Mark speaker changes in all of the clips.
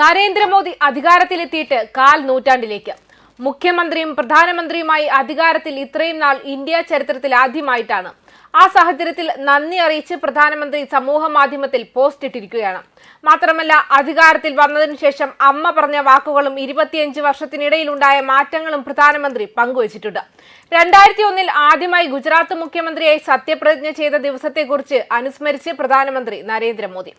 Speaker 1: നരേന്ദ്രമോദി അധികാരത്തിലെത്തിയിട്ട് കാൽ നൂറ്റാണ്ടിലേക്ക്. മുഖ്യമന്ത്രിയും പ്രധാനമന്ത്രിയുമായി അധികാരത്തിൽ ഇത്രയും നാൾ ഇന്ത്യ ചരിത്രത്തിൽ ആദ്യമായിട്ടാണ്. ആ സാഹചര്യത്തിൽ നന്ദി അറിയിച്ച് പ്രധാനമന്ത്രി സമൂഹ മാധ്യമത്തിൽ പോസ്റ്റ് ഇട്ടിരിക്കുകയാണ്. മാത്രമല്ല അധികാരത്തിൽ വന്നതിനു ശേഷം അമ്മ പറഞ്ഞ വാക്കുകളും ഇരുപത്തിയഞ്ച് വർഷത്തിനിടയിലുണ്ടായ മാറ്റങ്ങളും പ്രധാനമന്ത്രി പങ്കുവച്ചിട്ടുണ്ട്. രണ്ടായിരത്തി ഒന്നിൽ ആദ്യമായി ഗുജറാത്ത് മുഖ്യമന്ത്രിയായി സത്യപ്രതിജ്ഞ ചെയ്ത ദിവസത്തെക്കുറിച്ച് അനുസ്മരിച്ച് പ്രധാനമന്ത്രി നരേന്ദ്രമോദി.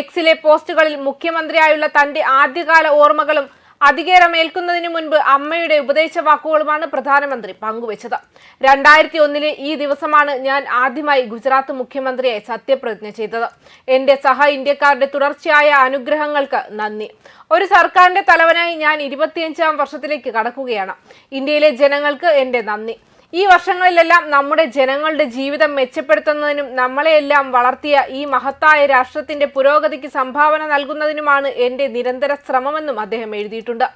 Speaker 1: എക്സിലെ പോസ്റ്റുകളിൽ മുഖ്യമന്ത്രിയായുള്ള തന്റെ ആദ്യകാല ഓർമ്മകളും അധികാരമേൽക്കുന്നതിന് മുൻപ് അമ്മയുടെ ഉപദേശ വാക്കുകളുമാണ് പ്രധാനമന്ത്രി പങ്കുവച്ചത്. രണ്ടായിരത്തി ഒന്നിലെ ഈ ദിവസമാണ് ഞാൻ ആദ്യമായി ഗുജറാത്ത് മുഖ്യമന്ത്രിയായി സത്യപ്രതിജ്ഞ ചെയ്തത്. എന്റെ സഹ ഇന്ത്യക്കാരുടെ തുടർച്ചയായ അനുഗ്രഹങ്ങൾക്ക് നന്ദി. ഒരു സർക്കാരിന്റെ തലവനായി ഞാൻ ഇരുപത്തിയഞ്ചാം വർഷത്തിലേക്ക് കടക്കുകയാണ്. ഇന്ത്യയിലെ ജനങ്ങൾക്ക് എന്റെ നന്ദി. ഈ വർഷങ്ങളിലെല്ലാം നമ്മുടെ ജനങ്ങളുടെ ജീവിതം മെച്ചപ്പെടുത്തുന്നതിനും നമ്മളെയെല്ലാം വളർത്തിയ ഈ മഹത്തായ രാഷ്ട്രത്തിന്റെ പുരോഗതിക്ക് സംഭാവന നൽകുന്നതിനുമാണ് എന്റെ നിരന്തര ശ്രമമെന്നും അദ്ദേഹം എഴുതിയിട്ടുണ്ട്.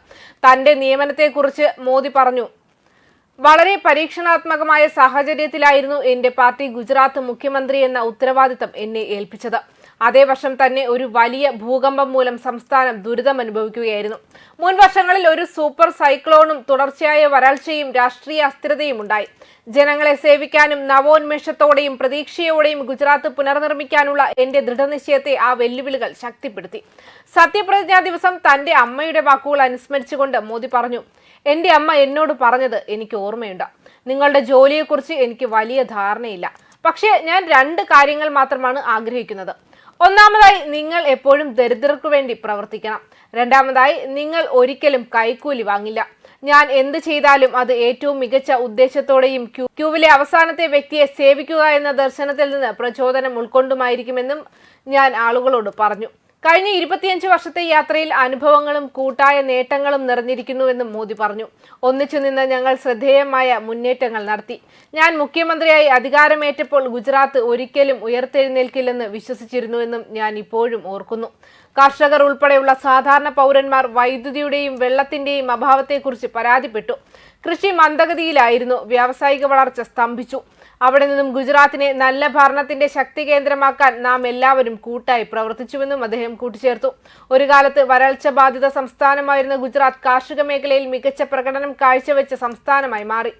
Speaker 1: തന്റെ നിയമനത്തെക്കുറിച്ച് മോദി പറഞ്ഞു വളരെ പരീക്ഷണാത്മകമായ സാഹചര്യത്തിലായിരുന്നു എന്റെ പാർട്ടി ഗുജറാത്ത് മുഖ്യമന്ത്രി എന്ന ഉത്തരവാദിത്തം എന്നെ ഏൽപ്പിച്ചത്. അതേ വർഷം തന്നെ ഒരു വലിയ ഭൂകമ്പം മൂലം സംസ്ഥാനം ദുരിതം അനുഭവിക്കുകയായിരുന്നു. മുൻ വർഷങ്ങളിൽ ഒരു സൂപ്പർ സൈക്ലോണും തുടർച്ചയായ വരൾച്ചയും രാഷ്ട്രീയ അസ്ഥിരതയും ഉണ്ടായി. ജനങ്ങളെ സേവിക്കാനും നവോന്മേഷത്തോടെയും പ്രതീക്ഷയോടെയും ഗുജറാത്ത് പുനർനിർമ്മിക്കാനുള്ള എന്റെ ദൃഢനിശ്ചയത്തെ ആ വെല്ലുവിളികൾ ശക്തിപ്പെടുത്തി. സത്യപ്രതിജ്ഞാ ദിവസം തന്റെ അമ്മയുടെ വാക്കുകൾ അനുസ്മരിച്ചുകൊണ്ട് മോദി പറഞ്ഞു എന്റെ അമ്മ എന്നോട് പറഞ്ഞത് എനിക്ക് ഓർമ്മയുണ്ട്. നിങ്ങളുടെ ജോലിയെക്കുറിച്ച് എനിക്ക് വലിയ ധാരണയില്ല. പക്ഷേ ഞാൻ രണ്ട് കാര്യങ്ങൾ മാത്രമാണ് ആഗ്രഹിക്കുന്നത്. ഒന്നാമതായി നിങ്ങൾ എപ്പോഴും ദരിദ്രർക്ക് വേണ്ടി പ്രവർത്തിക്കണം. രണ്ടാമതായി നിങ്ങൾ ഒരിക്കലും കൈക്കൂലി വാങ്ങില്ല. ഞാൻ എന്ത് ചെയ്താലും അത് ഏറ്റവും മികച്ച ഉദ്ദേശത്തോടെയും ക്യൂ ക്യൂവിലെ അവസാനത്തെ വ്യക്തിയെ സേവിക്കുക എന്ന ദർശനത്തിൽ നിന്ന് പ്രചോദനം ഉൾക്കൊണ്ടുമായിരിക്കുമെന്നും ഞാൻ ആളുകളോട് പറഞ്ഞു. കഴിഞ്ഞ ഇരുപത്തിയഞ്ച് വർഷത്തെ യാത്രയിൽ അനുഭവങ്ങളും കൂട്ടായ നേട്ടങ്ങളും നിറഞ്ഞിരിക്കുന്നുവെന്നും മോദി പറഞ്ഞു. ഒന്നിച്ചു നിന്ന് ഞങ്ങൾ ശ്രദ്ധേയമായ മുന്നേറ്റങ്ങൾ നടത്തി. ഞാൻ മുഖ്യമന്ത്രിയായി അധികാരമേറ്റപ്പോൾ ഗുജറാത്ത് ഒരിക്കലും ഉയർത്തെഴുന്നേൽക്കില്ലെന്ന് വിശ്വസിച്ചിരുന്നുവെന്നും ഞാൻ ഇപ്പോഴും ഓർക്കുന്നു. കർഷകർ ഉൾപ്പെടെയുള്ള സാധാരണ പൗരന്മാർ വൈദ്യുതിയുടെയും വെള്ളത്തിന്റെയും അഭാവത്തെക്കുറിച്ച് പരാതിപ്പെട്ടു. കൃഷി മന്ദഗതിയിലായിരുന്നു. വ്യാവസായിക വളർച്ച സ്തംഭിച്ചു. അവിടെ നിന്നും ഗുജറാത്തിനെ നല്ല ഭരണത്തിന്റെ ശക്തി കേന്ദ്രമാക്കാൻ നാം എല്ലാവരും കൂട്ടായി പ്രവർത്തിച്ചുവെന്നും അദ്ദേഹം കൂട്ടിച്ചേർത്തു. ഒരു കാലത്ത് വരൾച്ച ബാധിത സംസ്ഥാനമായിരുന്ന ഗുജറാത്ത് കാർഷിക മേഖലയിൽ മികച്ച പ്രകടനം കാഴ്ചവെച്ച സംസ്ഥാനമായി മാറി.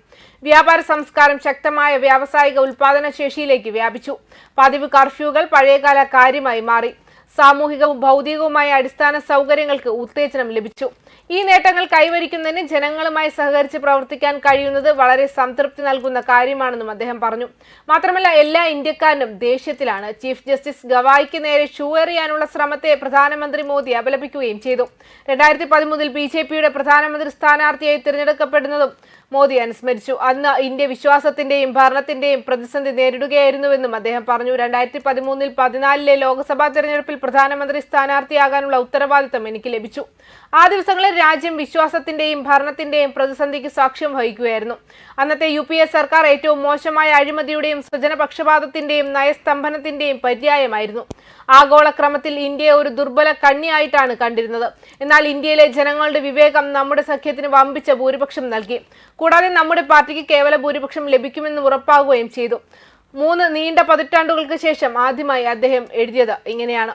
Speaker 1: വ്യാപാര സംസ്കാരം ശക്തമായ വ്യാവസായിക ഉൽപാദന ശേഷിയിലേക്ക് വ്യാപിച്ചു. പതിവ് കർഫ്യൂകൾ പഴയകാല കാര്യമായി മാറി. സാമൂഹികവും ഭൗതികവുമായ അടിസ്ഥാന സൗകര്യങ്ങൾക്ക് ഉത്തേജനം ലഭിച്ചു. ഈ നേട്ടങ്ങൾ കൈവരിക്കുന്നതിന് ജനങ്ങളുമായി സഹകരിച്ച് പ്രവർത്തിക്കാൻ കഴിയുന്നത് വളരെ സംതൃപ്തി നൽകുന്ന കാര്യമാണെന്നും അദ്ദേഹം പറഞ്ഞു. മാത്രമല്ല എല്ലാ ഇന്ത്യക്കാരനും ദേഷ്യത്തിലാണ്. ചീഫ് ജസ്റ്റിസ് ഗവായിക്ക് നേരെ ഷൂ എറിയാനുള്ള ശ്രമത്തെ പ്രധാനമന്ത്രി മോദി അപലപിക്കുകയും ചെയ്തു. രണ്ടായിരത്തി പതിമൂന്നിൽ ബി ജെ പിയുടെ പ്രധാനമന്ത്രി സ്ഥാനാർത്ഥിയായി തിരഞ്ഞെടുക്കപ്പെടുന്നതും മോദി അനുസ്മരിച്ചു. അന്ന് ഇന്ത്യ വിശ്വാസത്തിന്റെയും ഭരണത്തിന്റെയും പ്രതിസന്ധി നേരിടുകയായിരുന്നുവെന്നും അദ്ദേഹം പറഞ്ഞു. രണ്ടായിരത്തി പതിമൂന്നിൽ പതിനാലിലെ ലോക്സഭാ തെരഞ്ഞെടുപ്പിൽ പ്രധാനമന്ത്രി സ്ഥാനാർത്ഥിയാകാനുള്ള ഉത്തരവാദിത്തം എനിക്ക് ലഭിച്ചു. ആ ദിവസങ്ങളിൽ രാജ്യം വിശ്വാസത്തിന്റെയും ഭരണത്തിന്റെയും പ്രതിസന്ധിക്ക് സാക്ഷ്യം വഹിക്കുകയായിരുന്നു. അന്നത്തെ യു സർക്കാർ ഏറ്റവും മോശമായ അഴിമതിയുടെയും സ്വജനപക്ഷപാതത്തിന്റെയും നയസ്തംഭനത്തിന്റെയും പര്യായമായിരുന്നു. ആഗോളക്രമത്തിൽ ഇന്ത്യയെ ഒരു ദുർബല കണ്ണിയായിട്ടാണ് കണ്ടിരുന്നത്. എന്നാൽ ഇന്ത്യയിലെ ജനങ്ങളുടെ വിവേകം നമ്മുടെ സഖ്യത്തിന് വമ്പിച്ച ഭൂരിപക്ഷം നൽകി. കൂടാതെ നമ്മുടെ പാർട്ടിക്ക് കേവല ഭൂരിപക്ഷം ലഭിക്കുമെന്ന് ഉറപ്പാകുകയും ചെയ്തു. മൂന്ന് നീണ്ട പതിറ്റാണ്ടുകൾക്ക് ശേഷം ആദ്യമായി അദ്ദേഹം എഴുതിയത് ഇങ്ങനെയാണ്.